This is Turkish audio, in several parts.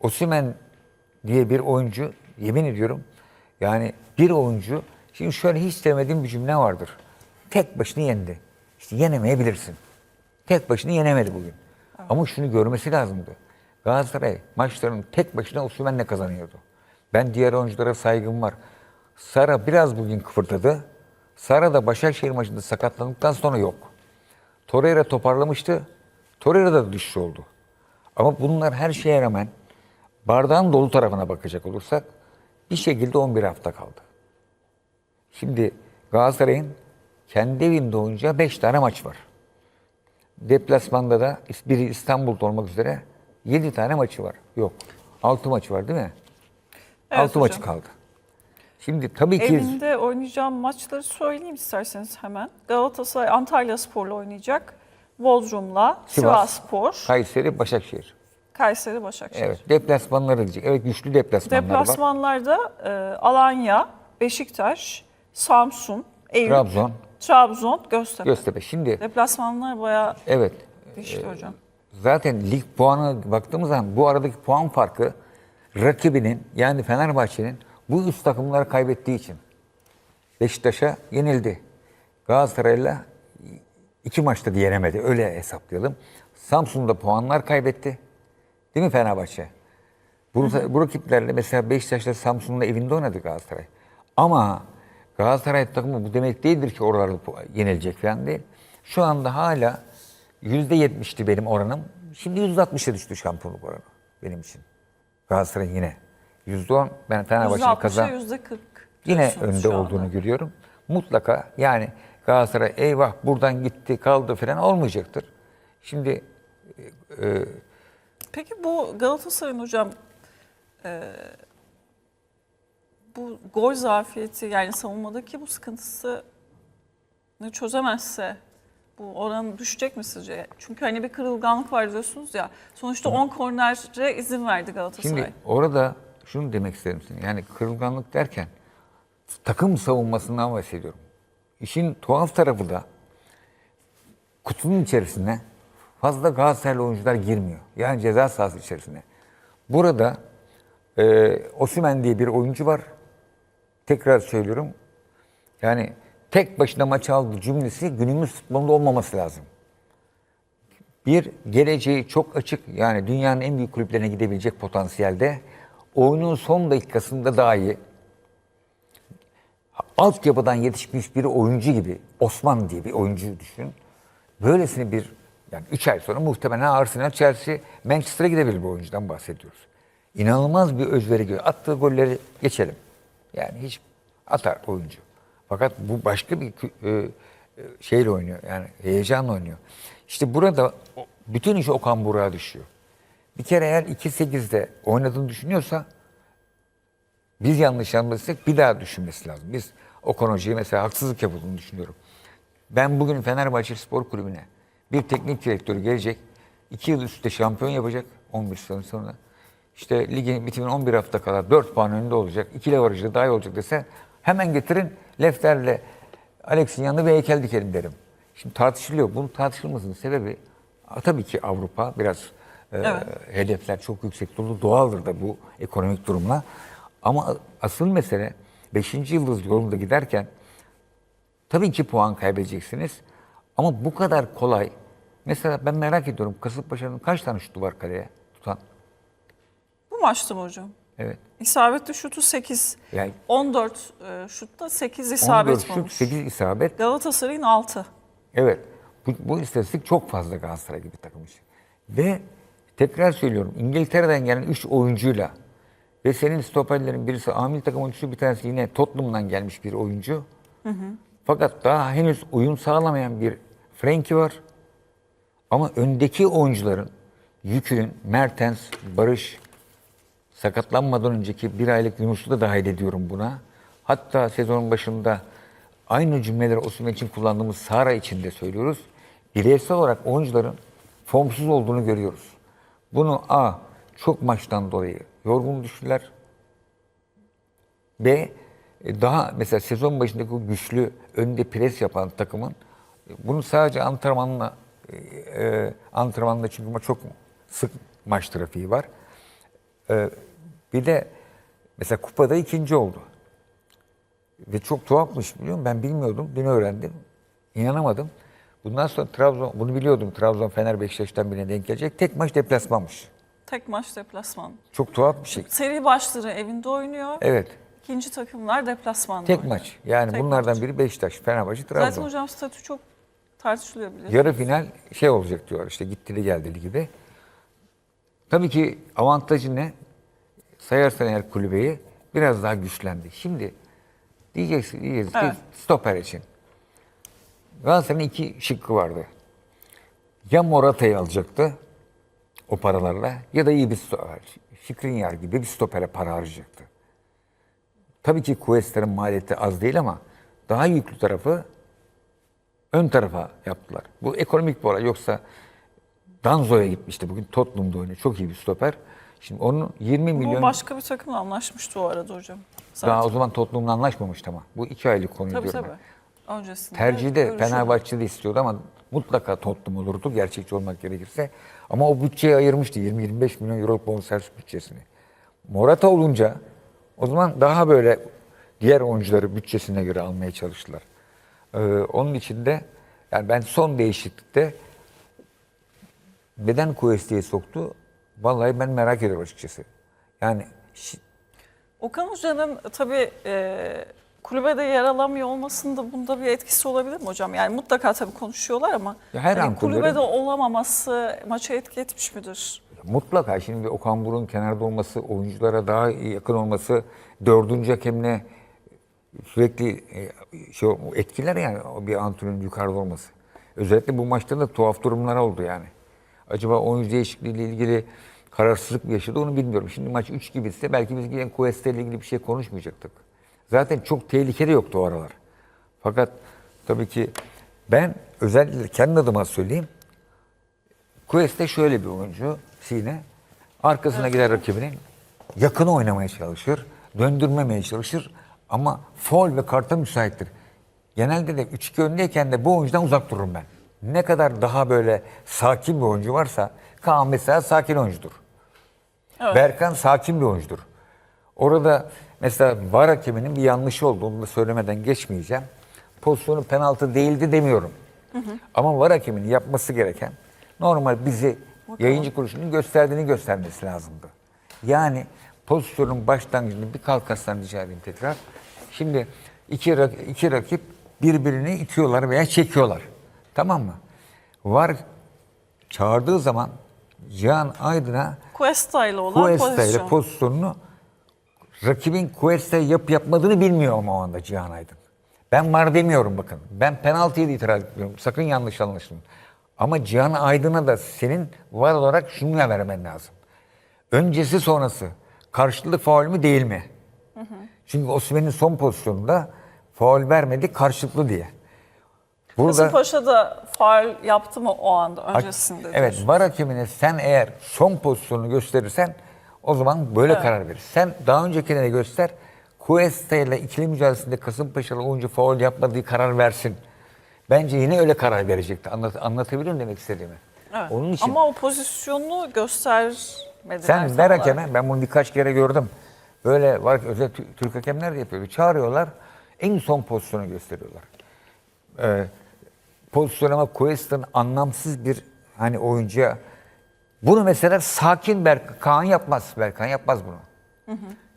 Osimhen diye bir oyuncu yemin ediyorum yani bir oyuncu şimdi şöyle hiç sevmediğim bir cümle vardır. Tek başına yendi. İşte yenemeyebilirsin. Tek başına yenemedi bugün. Ama şunu görmesi lazımdı. Galatasaray maçlarını tek başına Osimhen'le kazanıyordu. Ben diğer oyunculara saygım var. Sara biraz bugün kıpırdadı. Sara da Başakşehir maçında sakatlandıktan sonra yok. Torreira toparlamıştı. Torreira da düşüş oldu. Ama bunlar her şeye rağmen bardağın dolu tarafına bakacak olursak bir şekilde 11 hafta kaldı. Şimdi Galatasaray'ın kendi evinde oynayacağı 5 tane maç var. Deplasmanda da biri İstanbul'da olmak üzere 7 tane maçı var. Yok. 6 maçı var değil mi? Evet 6 maçı kaldı. Şimdi tabii ki Evinde oynayacağım maçları söyleyeyim isterseniz hemen. Galatasaray Antalya Spor'la oynayacak. Bodrum'la Sivas, Sivas Spor, Kayseri, Başakşehir. Kayseri Başakşehir. Evet. Deplasmanlara gidecek. Evet güçlü deplasmanlar var. Deplasmanlarda e, Alanya, Beşiktaş, Samsun, Eyüp, Trabzon, Trabzon, Göztepe. Göztepe. Şimdi Deplasmanlar bayağı evet dişli hocam. zaten lig puanı baktığımız zaman bu aradaki puan farkı rakibinin yani Fenerbahçe'nin bu üst takımları kaybettiği için Beşiktaş'a yenildi. Galatasaray'la iki maçta da yenemedi. Öyle hesaplayalım. Samsun'da puanlar kaybetti. Değil mi Fenerbahçe? Bu, bu rakiplerle mesela Beşiktaş'la Samsun'la evinde oynadı Galatasaray. Ama Galatasaray takımı bu demek değildir ki oralarda yenilecek falan değil. Şu anda hala yüzde yetmişti benim oranım. Şimdi yüzde altmışa düştü şampiyonluk oranı benim için. Galatasaray yine. Yüzde on ben Fenerbahçe'nin %60'a kazan %40 yine önde anda. olduğunu görüyorum. Mutlaka yani Galatasaray eyvah buradan gitti kaldı falan olmayacaktır. Şimdi Peki bu Galatasaray'ın hocam e, bu gol zafiyeti yani savunmadaki bu sıkıntısını çözemezse bu oran düşecek mi sizce? Çünkü hani bir kırılganlık var diyorsunuz ya. Sonuçta 10 kornere izin verdi Galatasaray. Şimdi orada şunu demek isterim size. Yani kırılganlık derken takım savunmasından bahsediyorum. İşin tuhaf tarafı da kutunun içerisine fazla Galatasaraylı oyuncular girmiyor. Yani ceza sahası içerisine. Burada e, Osimhen diye bir oyuncu var. Tekrar söylüyorum. Yani tek başına maç aldı cümlesi günümüz futbolunda olmaması lazım. Bir, geleceği çok açık. Yani dünyanın en büyük kulüplerine gidebilecek potansiyelde. Oyunun son dakikasında dahi altyapıdan yetişmiş bir oyuncu gibi Osman diye bir oyuncu düşün. Böylesine bir yani 3 ay sonra muhtemelen Arsenal, Chelsea, Manchester'a gidebilir bu oyuncudan bahsediyoruz. İnanılmaz bir özveri göre attığı golleri geçelim. Yani hiç atar oyuncu. Fakat bu başka bir e, e, şeyle oynuyor. Yani heyecanla oynuyor. İşte burada bütün iş Okan Burak'a düşüyor. Bir kere eğer 2-8'de oynadığını düşünüyorsa biz yanlış anladıysak bir daha düşünmesi lazım. Biz Okan Hoca'ya mesela haksızlık yapıldığını düşünüyorum. Ben bugün Fenerbahçe Spor Kulübü'ne bir teknik direktörü gelecek. iki yıl üstte şampiyon yapacak 11 sene sonra. İşte ligin bitimine 11 hafta kala 4 puan önünde olacak. İkili varıcı daha iyi olacak dese hemen getirin Lefter'le Alex'in yanında bir heykel dikelim derim. Şimdi tartışılıyor. Bunun tartışılmasının sebebi tabii ki Avrupa biraz e, Evet. hedefler çok yüksek durdu. Doğaldır da bu ekonomik durumla. Ama asıl mesele 5. yıldız yolunda giderken tabii ki puan kaybedeceksiniz. Ama bu kadar kolay. Mesela ben merak ediyorum Kasımpaşa'nın kaç tane şutu var kaleye tutan? Bu maçta mı hocam? Evet. İsabetli şutu 8. Yani 14 e, şutta 8 14 isabet şut, olmuş. 8 isabet. Galatasaray'ın 6. Evet. Bu, bu istatistik çok fazla Galatasaray gibi takım için. Ve tekrar söylüyorum İngiltere'den gelen 3 oyuncuyla ve senin stoperlerin birisi amil takım oyuncusu bir tanesi yine Tottenham'dan gelmiş bir oyuncu. Fakat daha henüz uyum sağlamayan bir Frenkie var. Ama öndeki oyuncuların yükünün Mertens, Barış sakatlanmadan önceki bir aylık Yunus'u da dahil ediyorum buna. Hatta sezonun başında aynı cümleleri Osimhen için kullandığımız Sara için de söylüyoruz. Bireysel olarak oyuncuların formsuz olduğunu görüyoruz. Bunu A. Çok maçtan dolayı yorgun düştüler. B. e, Daha mesela sezon başındaki o güçlü önde pres yapan takımın e, bunu sadece antrenmanla e, e, antrenmanla çünkü çok sık maç trafiği var Ee, bir de mesela kupada ikinci oldu. Ve çok tuhafmış biliyor musun? Ben bilmiyordum. Dün öğrendim. İnanamadım. Bundan sonra Trabzon, bunu biliyordum. Trabzon Fener Beşiktaş'tan birine denk gelecek. Tek maç deplasmanmış. Tek maç deplasman. Çok tuhaf bir şey. Seri başları evinde oynuyor. Evet. İkinci takımlar deplasmanda Tek oynuyor. maç. Yani Tek bunlardan maç. biri Beşiktaş, Fenerbahçe, Trabzon. Zaten hocam statü çok tartışılıyor. Yarı final şey olacak diyorlar işte gittili geldili gibi. Tabii ki avantajı ne? Sayarsan eğer kulübeyi biraz daha güçlendi. Şimdi diyeceksin, diyeceğiz Evet. stoper için. Galatasaray'ın iki şıkkı vardı. Ya Morata'yı alacaktı o paralarla ya da iyi bir stoper. Şikrinyar gibi bir stopere para harcayacaktı. Tabii ki Kuestler'in maliyeti az değil ama daha yüklü tarafı ön tarafa yaptılar. Bu ekonomik bir olay. Yoksa Danzo'ya gitmişti. Bugün Tottenham'da oynuyor. Çok iyi bir stoper. Şimdi onun 20 Bu milyon başka bir takımla anlaşmıştı o arada hocam. Zaten. daha o zaman Tottenham'la anlaşmamıştı ama. Bu iki aylık konu tabii diyorum tabii. ben. Öncesinde. Tercihi de görüşüyorlar. Fenerbahçe de istiyordu ama mutlaka Tottenham olurdu gerçekçi olmak gerekirse. Ama o bütçeyi ayırmıştı 20-25 milyon euro bonservis bütçesini. Morata olunca o zaman daha böyle diğer oyuncuları bütçesine göre almaya çalıştılar. Ee, onun için de yani ben son değişiklikte beden Kuesti'ye soktu. Vallahi ben merak ediyorum açıkçası. Yani Okan Hoca'nın tabii e, kulübede yer alamıyor olmasında bunda bir etkisi olabilir mi hocam? Yani mutlaka tabii konuşuyorlar ama Ya her hani an kulübede kulübede- olamaması maça etki etmiş midir? Mutlaka şimdi Okan Buruk'un kenarda olması, oyunculara daha yakın olması, dördüncü hakemle sürekli e, şey etkiler yani bir antrenörün yukarıda olması. Özellikle bu maçta da tuhaf durumlar oldu yani. Acaba oyuncu değişikliğiyle ilgili kararsızlık mı yaşadı onu bilmiyorum. Şimdi maç 3 gibi ise belki biz yine Cuesta ile ilgili bir şey konuşmayacaktık. Zaten çok tehlike de yoktu o aralar. Fakat tabii ki ben özellikle kendi adıma söyleyeyim. Cuesta şöyle bir oyuncu Sine. Arkasına gider rakibinin. Yakın oynamaya çalışır. Döndürmemeye çalışır. Ama foul ve karta müsaittir. Genelde de 3-2 öndeyken de bu oyuncudan uzak dururum ben. Ne kadar daha böyle sakin bir oyuncu varsa Kaan mesela sakin oyuncudur. Evet. Berkan sakin bir oyuncudur. Orada mesela VAR hakeminin bir yanlışı oldu. Onu da söylemeden geçmeyeceğim. Pozisyonu penaltı değildi demiyorum. Ama VAR hakeminin yapması gereken normal bizi yayıncı kuruluşunun gösterdiğini göstermesi lazımdı. Yani pozisyonun başlangıcında bir kalkasından rica edeyim tekrar. Şimdi iki, rak- iki rakip birbirini itiyorlar veya çekiyorlar. Tamam mı? VAR çağırdığı zaman Cihan Aydın'a Cuesta ile olan Cuesta pozisyon. ile pozisyonunu rakibin Cuesta yap yapmadığını bilmiyor ama o anda Cihan Aydın. Ben var demiyorum bakın. Ben penaltıyı da itiraz etmiyorum. Sakın yanlış anlaşılın. Ama Cihan Aydın'a da senin var olarak şununla vermen lazım. Öncesi sonrası karşılıklı faul mü değil mi? Çünkü Osimhen'in son pozisyonunda faul vermedi karşılıklı diye. Kasımpaşa da faul yaptı mı o anda öncesinde? Evet, var hakemine sen eğer son pozisyonu gösterirsen o zaman böyle karar verir. Sen daha öncekine de göster. Cuesta ile ikili mücadelesinde Kasımpaşalı oyuncu faul yapmadığı karar versin. Bence yine öyle karar verecekti. Anlat, anlatabiliyor muyum demek istediğimi? Evet. Onun için Ama o pozisyonu göstermediler. sen ver hakeme, ben bunu birkaç kere gördüm. Böyle var özel Tü- Türk hakemler de yapıyor. Çağırıyorlar, en son pozisyonu gösteriyorlar. Ee, pozisyon ama Cuesta'nın anlamsız bir hani oyuncuya bunu mesela sakin Berk Kaan yapmaz. Berkan yapmaz bunu.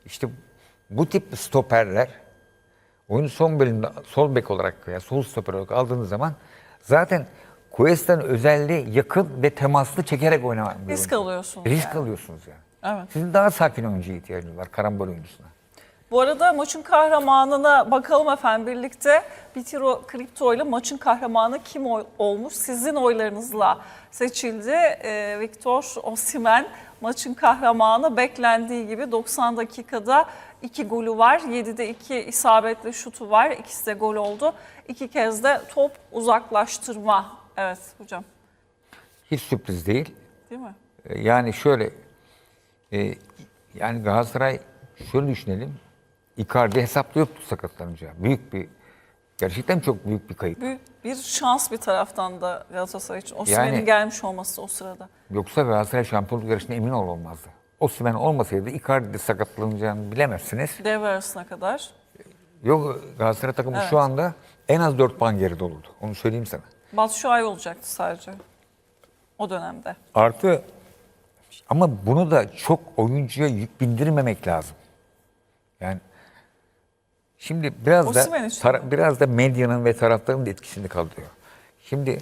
İşte bu tip stoperler oyunu son bölümde sol bek olarak veya sol stoper olarak aldığınız zaman zaten Cuesta'nın özelliği yakın ve temaslı çekerek oynamak. Risk alıyorsunuz Risk yani. alıyorsunuz yani. Evet. Sizin daha sakin oyuncuya ihtiyacınız var. Karambol oyuncusuna. Bu arada maçın kahramanına bakalım efendim birlikte. Bitiro Kripto ile maçın kahramanı kim oy- olmuş? Sizin oylarınızla seçildi. Ee, Victor Osimhen maçın kahramanı beklendiği gibi 90 dakikada 2 golü var. 7'de 2 isabetli şutu var. İkisi de gol oldu. İki kez de top uzaklaştırma. Evet hocam Hiç sürpriz değil. değil mi? Ee, Yani şöyle, e, yani Galatasaray şöyle düşünelim. Icardi hesapta yoktu sakatlanınca. Büyük bir, gerçekten çok büyük bir kayıp. Büyük bir şans bir taraftan da Galatasaray için. Osimhen'in Yani- gelmiş olması o sırada. Yoksa Galatasaray şampiyonluk yarışına emin ol olmazdı. Osimhen olmasaydı Icardi sakatlanacağını bilemezsiniz. Devre arasına kadar. Yok Galatasaray takımı Evet. şu anda en az 4 puan geride olurdu. Onu söyleyeyim sana. Batshuayi olacaktı sadece. O dönemde. Artı ama bunu da çok oyuncuya yük bindirmemek lazım. Yani şimdi biraz Osimhen da için tara- biraz da medyanın ve taraftarın da etkisinde kalıyor. Şimdi